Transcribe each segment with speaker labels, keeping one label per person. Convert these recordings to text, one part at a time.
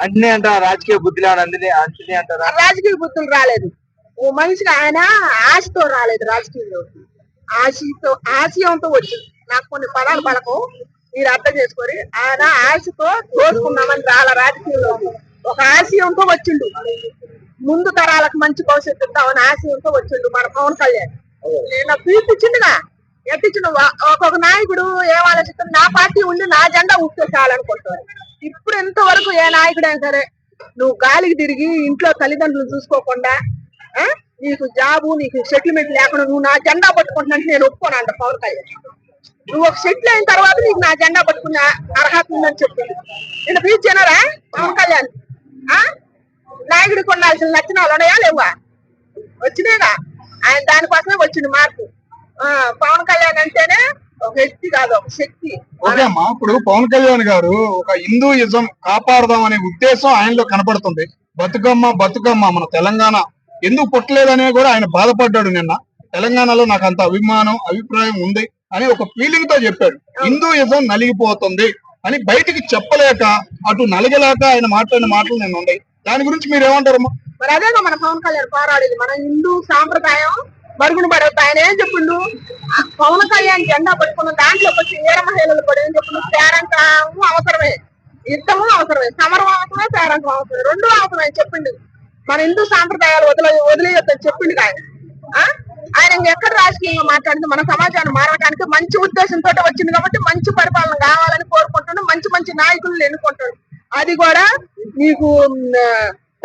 Speaker 1: అన్ని అంటారా రాజకీయ బుద్ధి లేని అంతనే అంటారా?
Speaker 2: రాజకీయ బుద్ధులు రాలేదు. ఓ మనిషికి ఆయన ఆశతో రాలేదు రాజకీయంలోకి ఆశతో ఆశయంతో వచ్చింది నాకు కొన్ని పదాలు పడకు మీరు అర్థం చేసుకొని ఆయన ఆశతో కోరుకున్నామని రాల రాజకీయంలోకి ఒక ఆశయంతో వచ్చిండు. ముందు తరాలకు మంచి భవిష్యత్తు ఇద్దామని ఆశయంతో వచ్చిండు మన పవన్ కళ్యాణ్. నేను పీల్పించిండుగా. ఎట్టించిన ఒక్కొక్క నాయకుడు ఏం ఆలోచిస్తాడు నా పార్టీ ఉండి నా జెండా ఊపితే చాలనుకుంటారు ఇప్పుడు ఎంతవరకు ఏ నాయకుడైనా సరే నువ్వు గాలికి తిరిగి ఇంట్లో తల్లిదండ్రులు చూసుకోకుండా ఆ? నీకు జాబు నీకు సెటిల్మెంట్ లేకుండా నువ్వు నా జెండా పట్టుకుంటున్నట్టు నేను ఒప్పుకోను అంట పవన్ కళ్యాణ్. నువ్వు ఒక సెటిల్ అయిన తర్వాత నీకు నా జెండా పట్టుకున్న అర్హత ఉందని చెప్పింది నేను పిలిచానరా పవన్ కళ్యాణ్? ఆ? నాయకుడికి ఉండాల్సిన నచ్చిన ఉన్నాయా లేవా? వచ్చినాయిగా. ఆయన దానికోసమే వచ్చింది మార్పు. పవన్ కళ్యాణ్ అంటేనే వ్యక్తి కాదు శక్తి.
Speaker 3: ఓకే అమ్మా ఇప్పుడు పవన్ కళ్యాణ్ గారు ఒక హిందూయిజం కాపాడదాం అనే ఉద్దేశం ఆయనలో కనపడుతుంది. బతుకమ్మ బతుకమ్మ మన తెలంగాణ. ఎందుకు పుట్టలేదనే కూడా ఆయన బాధపడ్డాడు నిన్న. తెలంగాణలో నాకు అంత అభిమానం అభిప్రాయం ఉంది అని ఒక ఫీలింగ్తో చెప్పాడు. హిందూయిజం నలిగిపోతుంది అని బయటికి చెప్పలేక అటు నలగలేక ఆయన మాట్లాడిన మాటలు నేను ఉన్నాయి. దాని గురించి మీరు ఏమంటారమ్మా?
Speaker 2: మరి అదేగా మన పవన్ కళ్యాణ్ పోరాడేది మన హిందూ సాంప్రదాయం. మరుగున పడవద్దు ఆయన ఏం చెప్పిండు? పవన్ కళ్యాణ్ జెండా పట్టుకున్న దాంట్లో వచ్చి వీర మహిళలు కూడా ఏం చెప్పిండు అవసరమే. యుద్ధము అవసరమే. సమరం అవసరమే పేరంటం అవసరమే. రెండు అవసరమే చెప్పిండు. మన హిందూ సాంప్రదాయాలు వదిలే వదిలేయొద్దని చెప్పిండు ఆయన. ఆ? ఆయన ఎక్కడ రాజకీయంగా మాట్లాడింది? మన సమాజాన్ని మారడానికి మంచి ఉద్దేశంతో వచ్చింది కాబట్టి మంచి పరిపాలన కావాలని కోరుకుంటున్నాడు. మంచి మంచి నాయకులను ఎన్నుకుంటాడు అది కూడా నీకు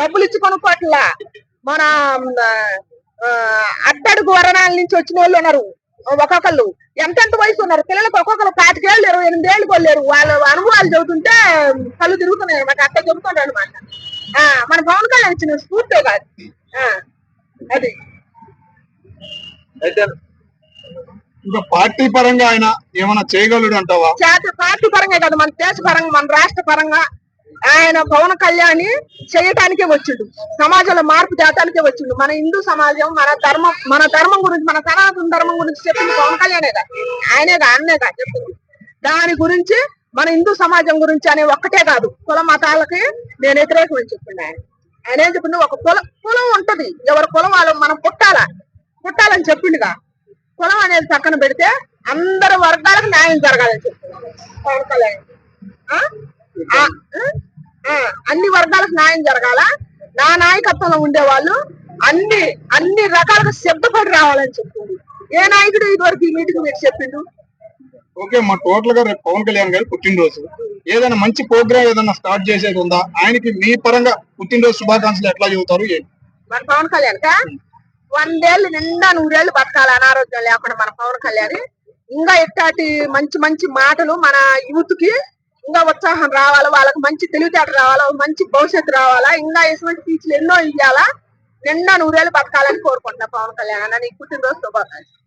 Speaker 2: డబ్బులు ఇచ్చి కొనుక్కోట్లా మన అట్టడుగు వరణాల నుంచి వచ్చిన వాళ్ళు ఉన్నారు. ఒక్కొక్కళ్ళు ఎంతెంత వయసు ఉన్నారు పిల్లలకు ఒక్కొక్కరు పాతికేళ్ళు ఇరవై ఎనిమిది ఏళ్ళు కొలేరు వాళ్ళ అనుభవాలు చెబుతుంటే కళ్ళు తిరుగుతున్నాయి అనమాట. అట్లా చెబుతుండ్రు అనమాట మన పవన్ కళ్యాణ్ ఇచ్చిన స్ఫూర్తే కాదు ఆ, అది.
Speaker 1: అయితే
Speaker 3: ఇంకా పార్టీ పరంగా ఆయన ఏమైనా చేయగలడు అంటావా?
Speaker 2: పార్టీ పరంగా కాదు మన దేశ పరంగా మన రాష్ట్ర పరంగా ఆయన పవన్ కళ్యాణ్ చేయటానికే వచ్చిండు. సమాజంలో మార్పు తేటానికే వచ్చిండు. మన హిందూ సమాజం మన ధర్మం మన ధర్మం గురించి మన సనాతన ధర్మం గురించి చెప్పింది పవన్ కళ్యాణేగా ఆయనేగా ఆయనేగా చెప్పింది. దాని గురించి మన హిందూ సమాజం గురించి అనే ఒక్కటే కాదు. కుల మతాలకి నేను వ్యతిరేకమని చెప్పిండు ఆయన. ఆయన ఏం చెప్పిండు? ఒక కుల కులం ఉంటది. ఎవరి కులం వాళ్ళు మనం పుట్టాలా? పుట్టాలని చెప్పిండుగా. కులం అనేది పక్కన పెడితే అందరి వర్గాలకు న్యాయం జరగాలని చెప్తున్నాను పవన్ కళ్యాణ్. ఆ, అన్ని వర్గాలకు న్యాయం జరగాల. నా నాయకత్వంలో ఉండేవాళ్ళు అన్ని అన్ని రకాలుగా సిద్ధపడి రావాలని చెప్పింది ఏ నాయకుడు ఇదివరకు ఈ మీటింగ్ మీకు చెప్పిండు?
Speaker 3: ఓకే మా టోటల్గా రేపు పవన్ కళ్యాణ్ గారి పుట్టినరోజు. ఏదైనా మంచి ప్రోగ్రామ్ ఏదైనా స్టార్ట్ చేసేది ఉందా? ఆయనకి మీ పరంగా పుట్టినరోజు శుభాకాంక్షలు ఎట్లా చెబుతారు ఏంటి
Speaker 2: మన పవన్ కళ్యాణ్ కా? వందేళ్ళు నిండా నూరేళ్ళు బతకాలి అనారోగ్యం లేకుండా మన పవన్ కళ్యాణ్. ఇంకా ఎట్టాటి మంచి మంచి మాటలు మన యూత్కి ఇంకా ఉత్సాహం రావాలా? వాళ్ళకి మంచి తెలివితేట రావాలా? మంచి భవిష్యత్తు రావాలా? ఇంకా ఇటువంటి స్పీచ్లు ఎన్నో ఇవ్వాలా నిండా నూరేళ్ళు బతకాలని కోరుకుంటున్నా పవన్ కళ్యాణ్ అన్న. నీ పుట్టినరోజు శుభాకాంక్షలు.